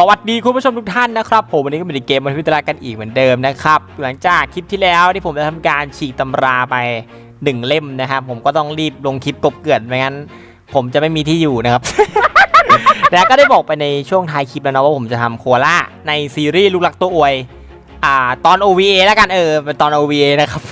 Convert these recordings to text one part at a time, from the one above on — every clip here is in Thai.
สวัสดีคุณผู้ชมทุกท่านนะครับ ผมวันนี้ก็เป็นเกมมาพิจารณากันอีกเหมือนเดิมนะครับ หลังจากคลิปที่แล้วที่ผมได้ทำการฉีกตำราไปหนึ่งเล่มนะครับ ผมก็ต้องรีบลงคลิปกบเกลื่อนไม่งั้น ผมจะไม่มีที่อยู่นะครับ แล้วก็ได้บอกไปในช่วงท้ายคลิปแล้วนะว่าผมจะทำโคล่าในซีรีส์ลูกหลักตัวอวยอ่าตอน OVA แล้วกันเออเป็นตอน OVA นะครับ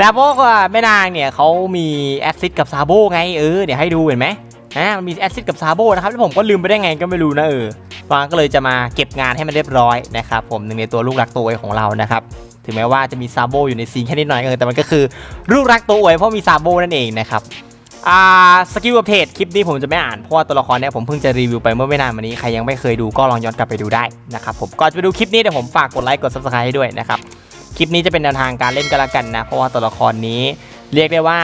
นะเพราะว่าแม่นางเนี่ยเขามีแอซิดกับซาโบไงเออเดี๋ยวให้ดูเห็นไหม อ่ามันมีแอซิดกับซาโบนะครับแล้วผมก็ลืมไปได้ไงก็ไม่รู้นะเออฟางก็เลยจะมาเก็บงานให้มันเรียบร้อยนะครับผมหนึ่งในตัวลูกรักตัวอวยของเรานะครับถึงแม้ว่าจะมีซาโบอยู่ในซีนแค่นิดหน่อยก็เออแต่มันก็คือลูกรักตัวอวยเพราะมีซาโบนั่นเองนะครับอ่าสกิลอัปเดตคลิปนี้ผมจะไม่อ่านเพราะว่าตัวละครเนี่ยผมเพิ่งจะรีวิวไปเมื่อไม่นานมานี้ใครยังไม่เคยดูก็ลองย้อนกลับไปดูได้นะครับผมก่อนจะไปดูคลิปนี้เดี๋ยวผมฝากกดไลค์กด subscribe ให้ด้วยนะครับคลิปนี้จะเป็นแนวทางการเล่นกันละกันนะเพราะว่าตัวละครนี้เรียกได้ว่า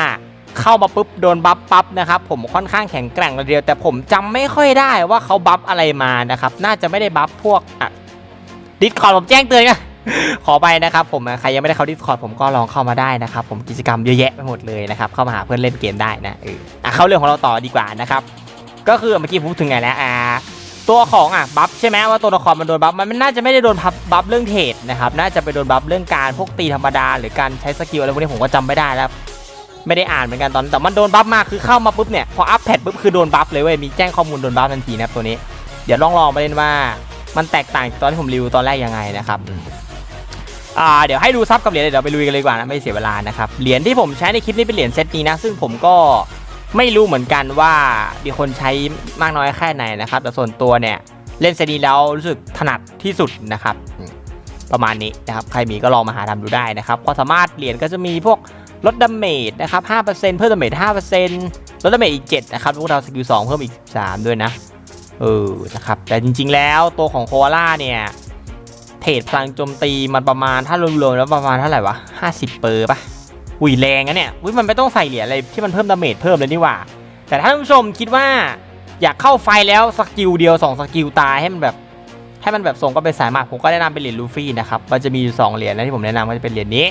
เข้ามาปุ๊บโดนบัฟปั๊บนะครับผมค่อนข้างแข็งแกร่งเลยเดียว แต่ผมจำไม่ค่อยได้ว่าเขาบัฟอะไรมานะครับน่าจะไม่ได้บัฟพวกดิสคอร์ดผมแจ้งเตือนกันขอไปนะครับผมใครยังไม่ได้เข้าดิสคอร์ดผมก็ลองเข้ามาได้นะครับผมกิจกรรมเยอะแยะไปหมดเลยนะครับเข้ามาหาเพื่อนเล่นเกมได้นะเออเข้าเรื่องของเราต่อดีกว่านะครับก็คือเมื่อกี้พูดถึงไงแล้วอ่าตัวของอะบัฟใช่ไหมว่าตัวละครมันโดนบัฟมันน่าจะไม่ได้โดนบัฟเรื่องเทรดนะครับน่าจะไปโดนบัฟเรื่องการพวกตีธรรมดา หรือการใช้สกิลอะไรพวกนี้ผมก็จำไม่ได้แล้ว ไม่ได้อ่านเหมือนกันตอนแต่มันโดนบัฟมากคือเข้ามาปุ๊บเนี่ยพออัพแพดปุ๊บคือโดนบัฟเลยเว้ยมีแจ้งข้อมูลโดนบัฟทันทีนะครับตัวนี้ เดี๋ยวลองลองไปเล่นว่ามันแตกต่างจากตอนที่ผมรีวิวตอนแรกยังไงนะครับอ่าเดี๋ยวให้ดูซับกับเหรียญเดี๋ยวไปลุยกันเลยดีกว่านะไม่เสียเวลานะครับเหรียญที่ผมใช้ในคลิปนี้เป็นเหรียญเซตนี้นะซึ่งผมก็ไม่รู้เหมือนกันว่ามีคนใช้มากน้อยแค่ไหนนะครับ แต่ส่วนตัวเนี่ยเล่นเซตนี้แล้วรู้สึกถนัดที่สุดนะครับประมาณนี้นะครับใครมีก็ลองมาหาทำดูได้นะครับความสามารถเหรียญก็จะมีพวก ลดดาเมจนะครับ 5%เพิ่มดาเมจ 5%ลดดาเมจอีก 7 นะครับพวกเราสกิล 2 เพิ่มอีก 3 ด้วยนะ เออ นะครับ แต่จริง ๆ แล้วตัวของโคอาล่าเนี่ย เทรดพลังโจมตีมันประมาณถ้ารวมๆแล้วประมาณเท่าไหร่วะ 50 เปอร์ปะอุ้ยแรงนะเนี่ยอุ้ยมันไม่ต้องใส่เหรียญอะไรที่มันเพิ่มดาเมจเพิ่มเลยนี่หว่า แต่ถ้าท่านผู้ชมคิดว่าอยากเข้าไฟแล้วสกิลเดียว 2 สกิลตายให้มันแบบให้มันแบบส่งก็เป็นสายมากผมก็แนะนำเป็นเหรียญลูฟี่นะครับ มันจะมีอยู่2เหรียญนะที่ผมแนะนำก็จะเป็นเหรียญนี้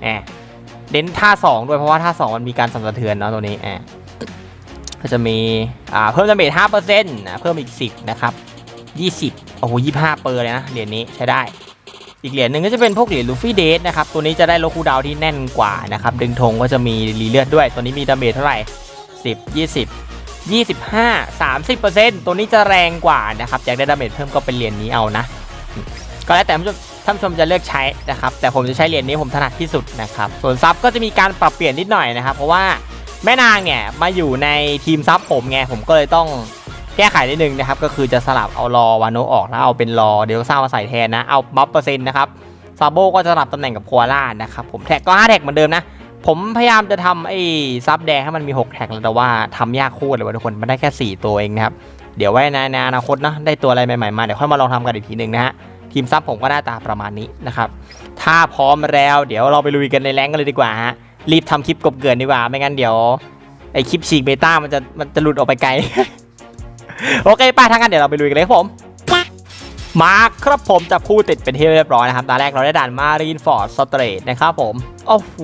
แหม เน้นท่า 2 ด้วยเพราะว่าท่า 2 มันมีการสั่นสะเทือนเนาะตัวนี้อ่าก็จะมีอ่าเพิ่มดาเมจ5%นะเพิ่มอีก10นะครับ20โอ้โห25เปอร์เลยนะเหรียญนี้ใช้ได้ อีกเหรียญหนึ่งก็จะเป็นพวกเหรียญลูฟี่เดทนะครับตัวนี้จะได้โลคูดาวที่แน่นกว่านะครับดึงธงก็จะมีรีเลือดด้วย ตัวนี้มีดาเมจเท่าไหร่10 20 25 30%ตัวนี้จะแรงกว่านะครับอยากได้ดาเมจเพิ่มก็เป็นเหรียญนี้เอานะ ก็แล้วแต่ผู้ชม ท่านผู้ชมจะเลือกใช้นะครับ แต่ผมจะใช้เหรียญนี้ผมถนัดที่สุดนะครับ ส่วนซับก็จะมีการปรับเปลี่ยนนิดหน่อยนะครับ เพราะว่าแม่นางเนี่ยมาอยู่ในทีมซับผมไงผมก็เลยต้องแก้ไขนิดนึงนะครับ ก็คือจะสลับเอารอวานโนออกแล้วเอาเป็นรอเดลซ่ามาใส่แทนนะ เอาบัฟเปอร์เซ็นต์นะครับซาโบก็จะสลับตำแหน่งกับโคอาล่านะครับผมแท็กก็5แท็กเหมือนเดิมนะ ผมพยายามจะทำไอ้ซับแดงให้มันมี 6 แท็กแล้วแต่ว่าทำยากโคตรเลยว่ะทุกคนมันได้แค่ 4 ตัวเองนะครับเดี๋ยวไว้ในในอนาคตนะได้ตัวอะไรใหม่ๆมาเดี๋ยวค่อยมาลองทำกันอีกทีหนึ่งนะฮะ ทีมซับผมก็หน้าตาประมาณนี้นะครับ ถ้าพร้อมแล้วเดี๋ยวเราไปลุยกันในแรงกันเลยดีกว่าฮะ รีบทำคลิปกบเกินดีกว่า ไม่งั้นเดี๋ยวไอคลิปฉีกเบต้ามันจะมันจะหลุดออกไปไกล โอเคป้าทั้างนั้นเดี๋ยวเราไปลุยกันเลยครับผม มาครับผมจับคู่ติดเป็นที่เรียบร้อยนะครับตอนแรกเราได้ด่านมารีนฟอร์ดสเตรทนะครับผมโอ้โห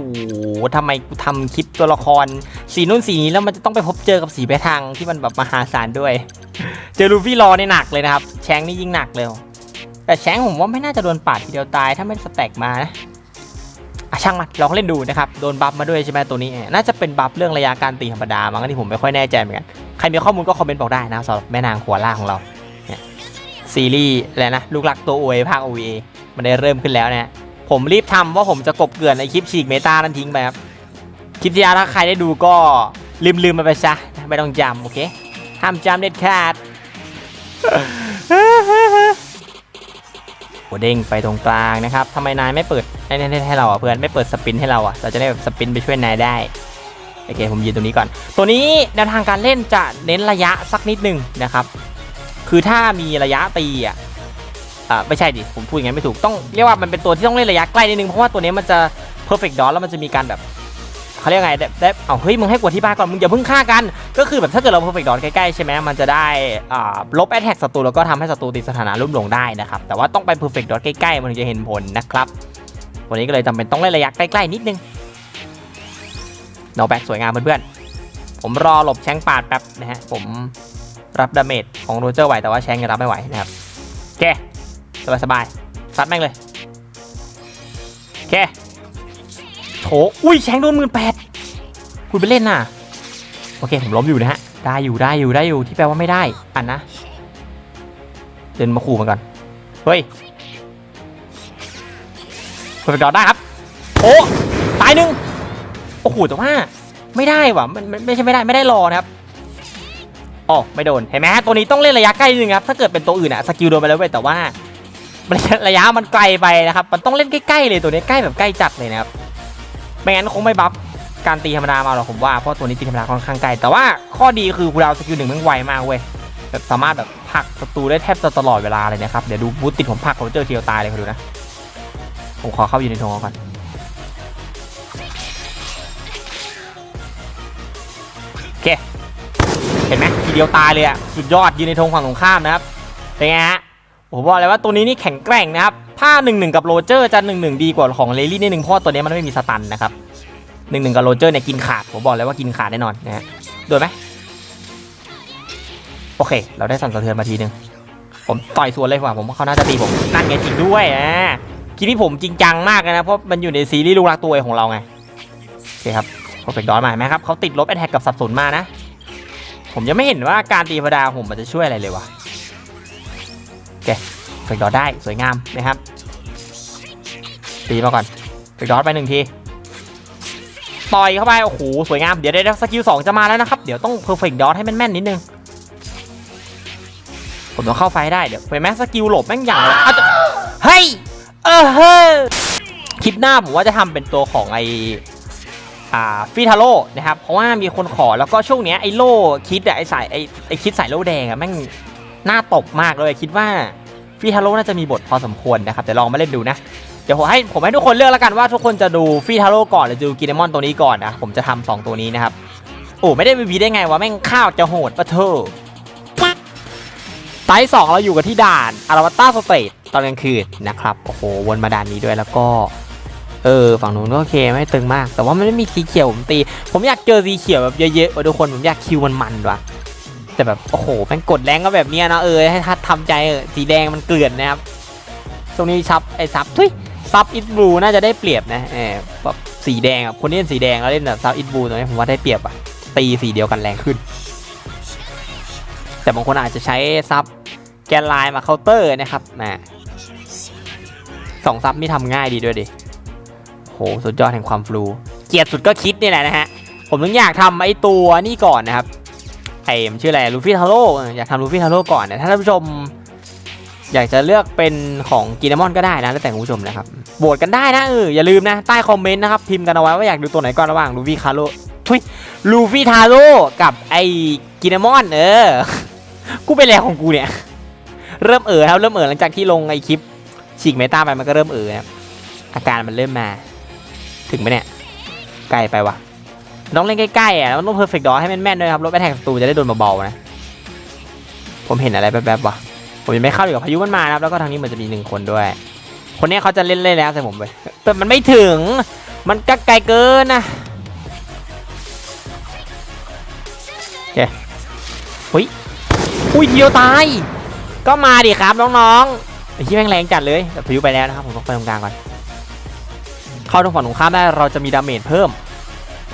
ทำไมกูทำคลิปตัวละคร สีนู่นสีนี้แล้วมันจะต้องไปพบเจอกับสีไปทางที่มันแบบมหาศาลด้วย เจอลูฟี่รอในหนักเลยนะครับ แชงนี่ยิ่งหนักเลย แต่แชงผมว่าไม่น่าจะโดนปาดทีเดียวตาย ถ้าไม่สแต็กมานะอะช่างมันลองเล่นดูนะครับ โดนบัฟมาด้วยใช่ไหมตัวนี้ น่าจะเป็นบัฟเรื่องระยะการตีธรรมดามั้งที่ผมไม่ค่อยแน่ใจเหมือนกัน ใครมีข้อมูลก็คอมเมนต์บอกได้นะสำหรับแม่นางขวล่าของเราเนี่ยซีรีส์อะไรนะ ลูกหลักตัวอวยภาค OVA มันได้เริ่มขึ้นแล้วนะผมรีบทำว่าผมจะกบเกลื่อนในคลิปฉีกเมตานั้นทิ้งไปครับ คลิปที่แล้วถ้าใครได้ดูก็ลืมลืมๆมันไปซะไม่ต้องจำโอเค ห้ามจำเด็ดขาด โอเด้งไปตรงกลางนะครับทำไมนายไม่เปิดให้ให้ให้เราอะเพื่อนไม่เปิดสปินให้เราอะเราจะได้แบบสปินไปช่วยนายได้โอเคผมยืนตรงนี้ก่อน ตัวนี้แนวทางการเล่นจะเน้นระยะสักนิดหนึ่งนะครับ คือถ้ามีระยะตีอะอ่าไม่ใช่ดิผมพูดอย่างนั้นไม่ถูกต้องเรียกว่ามันเป็นตัวที่ต้องเล่นระยะใกล้นิดนึงเพราะว่าตัวนี้มันจะ perfect dodge แล้วมันจะมีการแบบ เขาเรียกไงได้ได้เอาเฮ้ยมึงให้กดที่บ้านก่อนมึงอย่าเพิ่งฆ่ากัน ก็คือแบบถ้าเกิดเรา perfect dodge ใกล้ๆใช่ไหมมันจะได้อ่าลบ attack ศัตรูแล้วก็ทำให้ศัตรูติดสถานะลุ่มหลงได้นะครับแต่ว่าต้องไป perfect dodge ใกล้ๆมันถึงจะเห็นผลนะครับวันนี้ก็เลยจำเป็นต้องเล่นระยะใกล้ๆนิดนึงโนแบ็กสวยงามเพื่อนๆผมรอหลบแชงปาดแป๊บนะฮะผมรับดาเมจของโรเจอร์ไหวแต่ว่าแชงยังรับไม่ไหวนะครับโอเคสบายสบายๆซัดแม่งเลยโอเค โถอุ้ยแชงโดนหมื่นแปดคุณไปเล่นน่ะ โอเคผมล้มอยู่นะฮะ ได้อยู่ได้อยู่ได้อยู่ที่แปลว่าไม่ได้อ่านนะ เดินมาขู่มันก่อน เฮ้ยเปิดดอดได้ครับ โอ้ตายหนึ่งโอ้โหแต่ว่าไม่ได้ว่ะมันมันไม่ใช่ไม่ได้ไม่ได้รอนะครับอ๋อไม่โดนเห็นไหมฮะตัวนี้ต้องเล่นระยะใกล้นิดนึงครับถ้าเกิดเป็นตัวอื่นอะสกิลโดนไปแล้วเว้ยแต่ว่าระยะระยะมันไกลไปนะครับ มันต้องเล่นใกล้ๆเลยตัวนี้ใกล้แบบใกล้จัดเลยนะครับ ไม่งั้นคงไม่บัฟการตีธรรมดามาหรอกผมว่าเพราะตัวนี้ตีธรรมดาค่อนข้างไกลแต่ว่าข้อดีคือคูดาวสกิลหนึ่งมันไวมากเว้ยแบบสามารถแบบผักศัตรูได้แทบจะตลอดเวลาเลยนะครับเดี๋ยวดูบูตติดผมผักผมเจอเทียวตายเลยคุณดูนะผมขอเข้าอยู่ในทงก่อนโอเคเห็นไหมทีเดียวตายเลยอะสุดยอดยืนในธงฝั่งตรงข้ามนะครับเป็นไงฮะผมบอกเลยว่าตัวนี้นี่แข็งแกร่งนะครับ ถ้า1นึกับโรเจอร์จะ1นึดีกว่าของเลลี่นิดนึงเพราะว่าตัวนี้มันไม่มีสตันนะครับ1นึกับโรเจอร์เนี่ยกินขาด ผมบอกเลยว่ากินขาดแน่นอนนะฮะโดนไหมโอเค เราได้สั่นสะเทือนมาทีนึง ผมต่อยสวนเลยว่ะผมว่าเขาน่าจะตีผมนั่นไงจริงด้วยอะคิดที่ผมจริงจังมากเลยนะเพราะมันอยู่ในซีรีส์ลูกรักตัวเองของเราไงโอเคครับ p อ r f e c t ดอ t มาเห็นไหมครับเขาติดลบแอ t แทกกับสับสนมานะ ผมยังไม่เห็นว่าการตีธรรมดาผมมันจะช่วยอะไรเลยวะโอเค เฟกดอได้สวยงามนะครับตีมาก่อนเฟกดอไปหนึ่งทีต่อยเข้าไปโอ้โหสวยงามเดี๋ยวได้สกิลสองจะมาแล้วนะครับเดี๋ยวต้องเพอร์เฟกดอให้แม่นๆนิดนึงผมต้องเข้าไฟได้เดี๋ยวไปแม็กสกิลหลบแม่งอย่างเอาจะเฮ้ยเออเฮ้ยคลิปหน้าผมว่าจะทำเป็นตัวของไออ่าฟิทาโร่นะครับ เพราะว่ามีคนขอแล้วก็ช่วงเนี้ยไอ้โล่คิดอะไอ้สายไอ้ไอ้คิดสายโล่แดงอะแม่งน่าตบมากเลยคิดว่า ฟิทาโร่น่าจะมีบทพอสมควรนะครับแต่ลองมาเล่นดูนะ เดี๋ยวผมให้ผมให้ทุกคนเลือกแล้วกันว่าทุกคนจะดูฟิทาโร่ก่อนหรือดูกินเนมอนตัวนี้ก่อนนะผมจะทำสองตัวนี้นะครับโอ้ไม่ได้มีได้ไงวะแม่งข้าวจะโหดปะเธอไตสองเราอยู่กันที่ด่านอาราวัตตาสเตทตอนกลางคืนนะครับโอ้โหวนมาด่านนี้ด้วยแล้วก็เออฝั่งนู้นก็โอเคไม่ตึงมาก แต่ว่ามันไม่มีสีเขียวผมตี ผมอยากเจอสีเขียวแบบเยอะๆวะทุกคนผมอยากคิวมันมันๆว่ะ แต่แบบโอ้โหม่งกดแรงก็แบบเนี้ยนะเออให้ทัดทำใจเออสีแดงมันเกลื่อนนะครับตรงนี้ซับไอ้ซับทุยซับอิทบลูน่าจะได้เปรียบนะเออแบบสีแดงอะคนเล่นสีแดงแล้วเล่นแบบซับอิทบลูตรงนี้ผมว่าได้เปรียบอะตีสีเดียวกันแรงขึ้น แต่บางคนอาจจะใช้ซับแกนไลน์มาเคาน์เตอร์นะครับนะสองซับนี่ทำง่ายดีด้วยดิโหสุดยอดแห่งความฟลู เกลียดสุดก็คิดนี่แหละนะฮะ ผมถึงอยากทำไอตัวนี่ก่อนนะครับ ไอ้มชื่ออะไรลูฟี่ทาโร่อยากทำลูฟี่ทาโร่ก่อนนะถ้าท่านผู้ชม อยากจะเลือกเป็นของกินามอนก็ได้นะแล้วแต่คุณผู้ชมนะครับโหวตกันได้นะเอออย่าลืมนะใต้คอมเมนต์นะครับพิมพ์กันเอาไว้ว่าอยากดูตัวไหนก่อนระหว่างลูฟี่คาโร่ทุยลูฟี่ทาโร่กับไอ้กินามอนเออกูเป็นอะไรของกูเนี่ยเริ่มเออครับเริ่มเออหลังจากที่ลงไอ้คลิปฉีกเมตาไปมันก็เริ่มเออนะอาการมันเริ่มมา ถึงไหมเนี่ยไกลไปวะ ต้องเล่นใกล้ๆอะแล้วมันต้องเพอร์เฟกต์ดอให้แม่นๆด้วยครับรถแบทแท็กศัตรูจะได้โดนเบาๆนะผมเห็นอะไรแป๊บๆวะผมยังไม่เข้าอยู่กับพายุมันมานะครับแล้วก็ทางนี้เหมันจะมีหนึ่งคนด้วย คนนี้เขาจะเล่นเล่นแล้วใส่ผมไปแต่มันไม่ถึง มันก็ไกลเกินนะโอเคอุ้ยอุ้ยเดียวตาย ก็มาดิครับน้องๆไอ้ที่แม่งแรงจัดเลยแต่พายุไปแล้วนะครับผมต้องไปตรงกลางก่อน เข้าตรงฝั่งตรงข้ามได้เราจะมีดาเมจเพิ่ม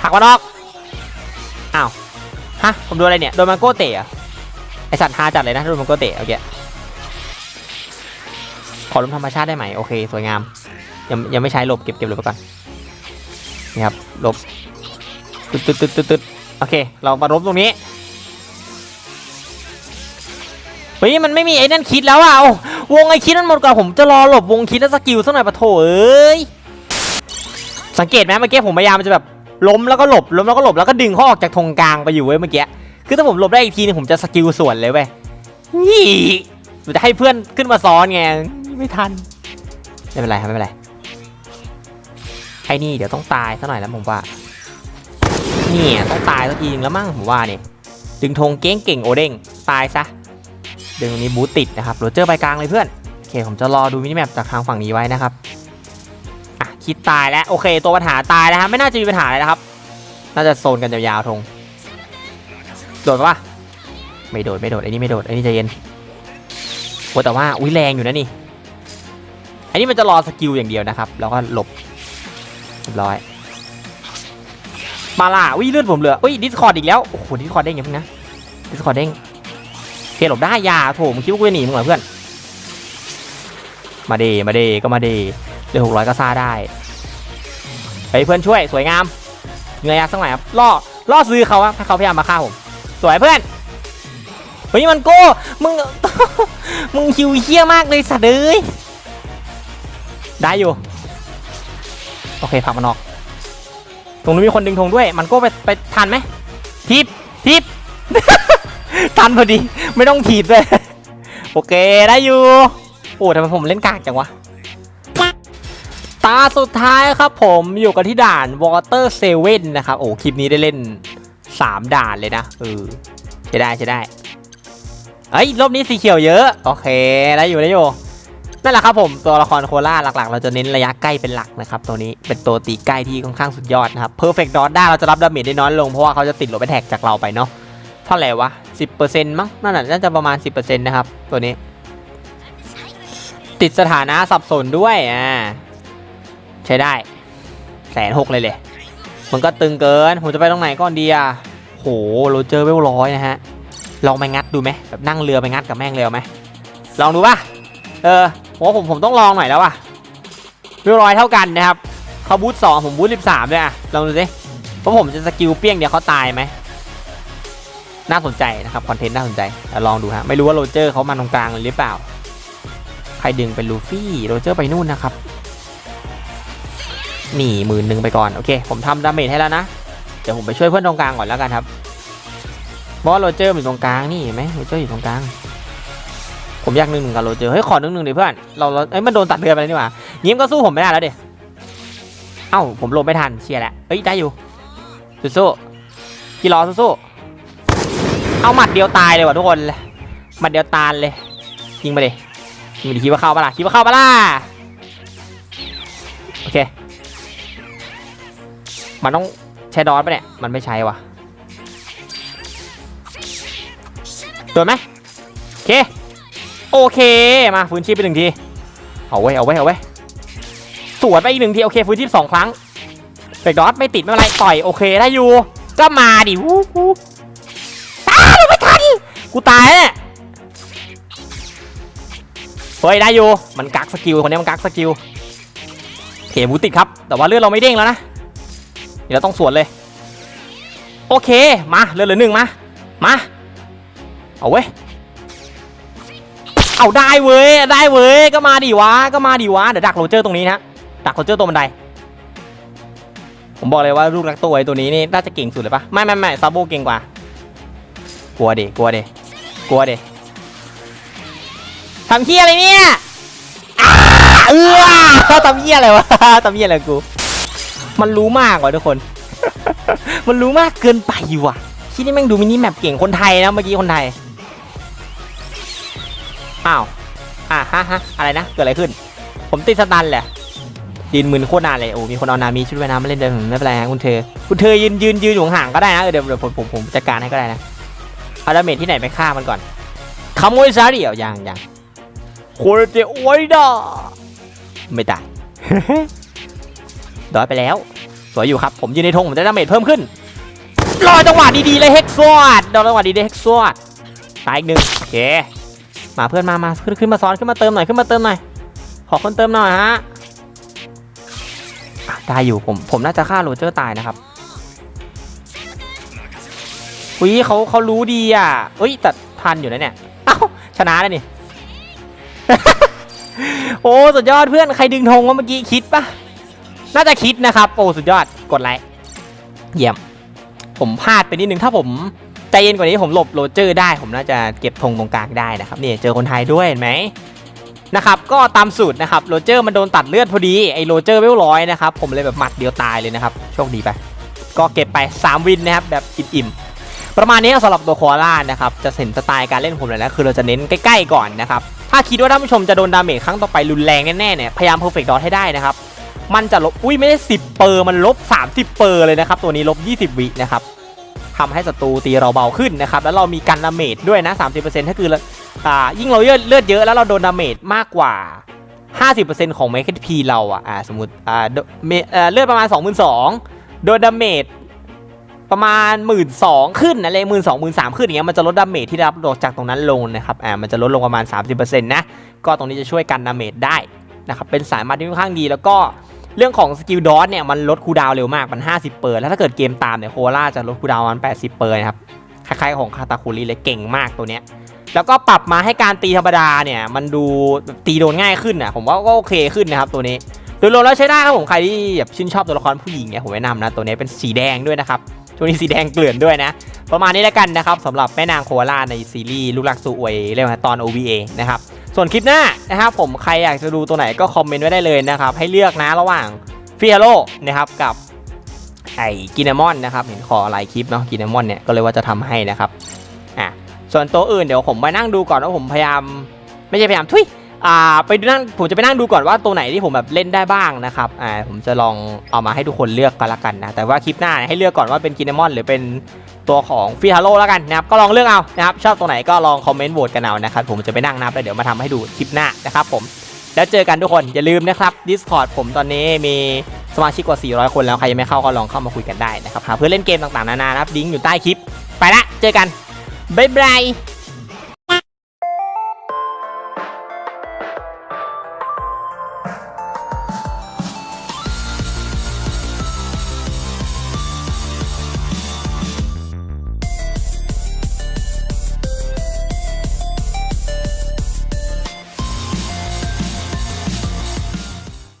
ผักมันออก อ้าว ฮะ ผมโดนอะไรเนี่ย โดนมันโก้เตะไอสัตว์ฮาจัดเลยนะ โดนมันโก้เตะโอเคขอลมธรรมชาติได้ไหมโอเค สวยงาม ยังยังไม่ใช้หลบเก็บเก็บหลบไปก่อน นี่ครับหลบตึ๊ดตึ๊ดตึ๊ดตึ๊ดตึ๊ดโอเค เรามาลบตรงนี้เฮ้ยมันไม่มีไอ้นั่นคิดแล้วอะเอาวงไอ้คิดนั่นหมดก่อนผมจะรอหลบวงคิดแล้วสกิลสักหน่อยปะโถเอ้ยสังเกตไหมเมื่อกี้ผมพยายามจะแบบ ล้มแล้วก็หลบล้มแล้วก็หลบแล้วก็ดึงเขาออกจากธงกลางไปอยู่เว้ยเมื่อกี้คือถ้าผมหลบได้อีกทีนึงผมจะสกิลส่วนเลยเว้ยนี่ผมจะให้เพื่อนขึ้นมาซ้อนไงไม่ทันไม่เป็นไรครับไม่เป็นไรไอ้นี่เดี๋ยวต้องตายซะหน่อยแล้วผมว่าเนี่ยต้องตายสักทีนึงแล้วมั้งผมว่าเนี่ยดึงธงเก้งเก่งโอเด้งตายซะดึงตรงนี้บูติดนะครับโรเจอร์ไปกลางเลยเพื่อนโอเคผมจะรอดูมินิแมปจากทางฝั่งนี้ไว้นะครับ คิดตายแล้วโอเค ตัวปัญหาตายนะฮะไม่น่าจะมีปัญหาอะไรนะครับ น่าจะโซนกันยาวๆทงโดดปะไม่โดดไม่โดดไอ้นี่ไม่โดดไอ้นี่ใจเย็นโอ้แต่ว่าอุ้ยแรงอยู่นะนี่อันนี้มันจะรอสกิลอย่างเดียวนะครับ แล้วก็หลบเรียบร้อย มาล่ะอุ้ยเลือดผมเหลืออุ้ยดิสคอร์ดอีกแล้วโอ้โหดิสคอร์ดเด้งอย่างพึ่งนะดิสคอร์ดเด้งโอเคหลบได้ยาโถมคิดว่ากูจะหนีมึงเหรอเพื่อนมาเดมาเดก็มาเด เดือหกร้อยก็ซาได้ไปเพื่อนช่วยสวยงามเงยยักษ์สักหน่อยครับล่อล่อซื้อเขาอะให้เขาพยายามมาฆ่าผมสวยเพื่อนเฮ้ยมันโก้มึงมึงคิวเฮี้ยมากเลยสัตว์เอ้ยได้อยู่ โอเคผักมันออก ตรงนู้มีคนดึงธงด้วย มันโก้ไปไปทันไหมทิปทิปทันพอดี ไม่ต้องถีบเลย โอเคได้อยู่ โอ้ทำไมผมเล่นกากจังวะาสุดท้ายครับผมอยู่กันที่ด่าน Water 7นะครับ โอ้คลิปนี้ได้เล่น 3 ด่านเลยนะเออใช้ได้ใช้ได้เอ้ยรอบนี้สีเขียวเยอะ โอเคได้อยู่ได้อยู่นั่นแหละครับผมตัวละครโคล่าหลักๆ เราจะเน้นระยะใกล้เป็นหลักนะครับตัวนี้เป็นตัวตีใกล้ที่ค่อนข้างสุดยอดนะครับ Perfect Dot ได้เราจะรับดาเมจได้น้อยลงเพราะว่าเขาจะติดลบไปแท็กจากเราไปเนาะเท่าไหร่วะ 10%มั้งนั่นน่ะน่าจะประมาณ 10%นะครับตัวนี้ ติดสถานะสับสนด้วยอ่า ใช้ได้แสนหกเลยเลย มันก็ตึงเกิน ผมจะไปตรงไหนก่อนดีอะโหโรเจอร์เวลร้อยนะฮะ ลองไปงัดดูไหมแบบนั่งเรือไปงัดกับแม่งเร็วไหมลองดูป่ะ เออผมว่าผมผมต้องลองหน่อยแล้วว่ะเวลร้อยเท่ากันนะครับเขาบูทสองผมบูทสิบสามด้วยอะ ลองดูสิเพราะผมจะสกิลเปี้ยงเดียวเขาตายไหมน่าสนใจนะครับคอนเทนต์น่าสนใจลองดูฮะไม่รู้ว่าโรเจอร์เขามาตรงกลางหรือเปล่า ใครดึงเป็นลูฟี่โรเจอร์ไปนู่นนะครับ หนีหมื่นหนึ่งไปก่อนโอเคผมทำดาเมจให้แล้วนะ เดี๋ยวผมไปช่วยเพื่อนตรงกลางก่อนแล้วกันครับเพราะว่าโรเจอร์อยู่ตรงกลางนี่เห็นไหมโรเจอร์อยู่ตรงกลาง ผมอยากหนึ่งหนึ่งกับโรเจอร์เฮ้ยขอหนึ่งหนึ่งดิเพื่อนเราเราเอ้ยมันโดนตัดเรือไปแล้วนี่หว่ายิ้มก็สู้ผมไม่ได้แล้วเด็เอ้าผมหลบไม่ทันเชียร์แหละเฮ้ยได้อยู่สู้ๆกี่รอสู้ๆเอาหมัดเดียวตายเลยว่ะทุกคนหมัดเดียวตายเลยยิงมาดิยิงมาดิคิดว่าเข้าปะล่ะคิดว่าเข้าปะล่ะ มันต้องใช้ดอสปะเนี่ย มันไม่ใช้ว่ะโดนไหมโอเค โอเคมาฟื้นชีพไปหนึ่งที เอาไว้เอาไว้เอาไว้สวนไปอีกหนึ่งที โอเคฟื้นชีพสองครั้งเฟกดอสไม่ติดไม่เป็นไรต่อยโอเคได้อยู่ ก็มาดิวู้วู้ตายไม่ทันกูตายแล้วเนี่ยเฮ้ยได้อยู่ มันกักสกิลคนนี้มันกักสกิลเขบูติดครับ แต่ว่าเลือดเราไม่เด้งแล้วนะ เดี๋ยวต้องสวนเลย โอเค มาเรือเหลือหนึ่งมา มา เอาเว้ย เอาได้เว้ย ได้เว้ย ก็มาดิวะ ก็มาดิวะ เดี๋ยวดักโรเจอร์ตรงนี้นะ ดักโรเจอร์ตัวบันได ผมบอกเลยว่าลูกรักตัวไอ้ตัวนี้นี่น่าจะเก่งสุดเลยปะไม่ไม่ไม่ซาโบเก่งกว่า กลัวดิ กลัวดิ กลัวดิทำเฮี้ยอะไรเนี่ยเออทำเฮี้ยอะไรวะทำเฮี้ยอะไรกู มันรู้มากว่ะทุกคน มันรู้มากเกินไปว่ะที่นี่แม่งดูมินิแมปเก่งคนไทยนะเมื่อกี้คนไทย อ้าว อะฮะฮะอะไรนะ เกิดอะไรขึ้น ผมติดสตันแหละยืนมึนโคตรนานเลยโอ้มีคนเอานามีชุดว่ายน้ำมาเล่นเดินไม่เป็นไรฮะคุณเธอ คุณเธอยืนยืนยืนอยู่ห่างก็ได้นะเดี๋ยวเดี๋ยวผมผมผมจัดการให้ก็ได้นะเอาดาเมจที่ไหนไปฆ่ามันก่อนขโมยซาเดียวยังยังโคตรเจ๋โอ้ยดอไม่ตาย ดอยไปแล้ว สวยอยู่ครับ ผมยืนในธงผมจะดาเมจเพิ่มขึ้นรอจังหวะดีๆเลยเฮกซวดรอจังหวะดีๆเฮกซวดตายอีกหนึ่งโอเคมาเพื่อนมามาขึ้นขึ้นมาซ้อนขึ้นมาเติมหน่อยขึ้นมาเติมหน่อยขอคนเติมหน่อยฮะอะได้อยู่ผมผมน่าจะฆ่าโรเจอร์ตายนะครับอุ้ยเขาเขารู้ดีอะเอ้ยแต่ทันอยู่นะเนี่ยเอ้าชนะแล้วนี่โอ้สุดยอดเพื่อนใครดึงธงวะเมื่อกี้คิดปะ น่าจะคิดนะครับโอ้สุดยอดกดไลค์เยี่ยม ผมพลาดไปนิดนึงถ้าผมใจเย็นกว่านี้ผมหลบโรเจอร์ได้ ผมน่าจะเก็บธงตรงกลางได้นะครับนี่เจอคนไทยด้วยเห็นไหมนะครับก็ตามสูตรนะครับโรเจอร์มันโดนตัดเลือดพอดีไอ้โรเจอร์เวลร้อยนะครับผมเลยแบบหมัดเดียวตายเลยนะครับโชคดีไป ก็เก็บไป 3 วินนะครับแบบอิ่มๆประมาณนี้สำหรับตัวคอาล่านะครับจะเห็นสไตล์การเล่นผมเลยนะคือเราจะเน้นใกล้ๆก่อนนะครับถ้าคิดว่าท่านผู้ชมจะโดนดาเมจครั้งต่อไปรุนแรงแน่ๆเนี่ยพยายามเพอร์เฟกต์ดอทให้ได้นะครับ มันจะลบ อุ้ยไม่ได้ 10 เปอร์มันลบ 30 เปอร์เลยนะครับ ตัวนี้ลบ 20 วินะครับทำให้ศัตรูตีเราเบาขึ้นนะครับ แล้วเรามีกันดาเมจด้วยนะ 30%ถ้าคืออ่ายิ่งเราเลือดเยอะแล้วเราโดนดาเมจมากกว่า 50%ของเมคพีเราอะอ่าสมมติอ่าเมเอ่อเลือดประมาณ 22,000โดนดาเมจประมาณ 1 2ื่นขึ้นอะไรหมื่นสองหมื่นสามขึ้นอย่างเงี้ยมันจะลดดาเมจที่ได้รับจากตรงนั้นลงนะครับอ่ามันจะลดลงประมาณ 30%นะก็ตรงนี้จะช่วยกันดาเมจได้นะครับเป็นสายมาที่ค่อนข้างดีแล้วก็ เรื่องของสกิลดอทเนี่ยมันลดคูดาวเร็วมากมัน 50 เปอร์แล้วถ้าเกิดเกมตามเนี่ยโคล่าจะลดคูดาวน์มัน 80 เปอร์นะครับคล้ายๆของคาตาคุริเลยเก่งมากตัวเนี้ยแล้วก็ปรับมาให้การตีธรรมดาเนี่ยมันดูตีโดนง่ายขึ้นนะผมว่าก็โอเคขึ้นนะครับตัวนี้โดยรวมแล้วใช้ได้ครับผมใครที่แบบชื่นชอบตัวละครผู้หญิงเนี่ยผมแนะนำนะตัวนี้เป็นสีแดงด้วยนะครับ ตัวนี้สีแดงเกลื่อนด้วยนะ ประมาณนี้แล้วกันนะครับสำหรับแม่นางโคอาล่าในซีรีส์ลูกรักสู่อวยเรียกว่าตอน OVA นะครับส่วนคลิปหน้านะครับผมใครอยากจะดูตัวไหนก็คอมเมนต์ไว้ได้เลยนะครับให้เลือกนะระหว่างฟิฮาโลนะครับกับไอ้กินามอนนะครับเห็นขอหลายคลิปเนาะกินามอนเนี่ยก็เลยว่าจะทำให้นะครับอะส่วนตัวอื่นเดี๋ยวผมไปนั่งดูก่อนว่าผมพยายาม ไม่ใช่พยายามทุย อ่าไปดูนั่งผมจะไปนั่งดูก่อนว่าตัวไหนที่ผมแบบเล่นได้บ้างนะครับอ่าผมจะลองเอามาให้ทุกคนเลือกกันละกันนะแต่ว่าคลิปหน้าให้เลือกก่อนว่าเป็นกินมอนหรือเป็นตัวของฟิฮาโลแล้วกันนะครับก็ลองเลือกเอานะครับชอบตัวไหนก็ลองคอมเมนต์โหวตกันเอานะครับผมจะไปนั่งนับแล้วเดี๋ยวมาทำให้ดูคลิปหน้านะครับผมแล้วเจอกันทุกคนอย่าลืมนะครับ Discord ผมตอนนี้มีสมาชิกกว่า 400 คนแล้วใครยังไม่เข้าก็ลองเข้ามาคุยกันได้นะครับหาเพื่อเล่นเกมต่างๆนานานะครับลิงก์อยู่ใต้คลิป ไปละเจอกันบ๊ายบาย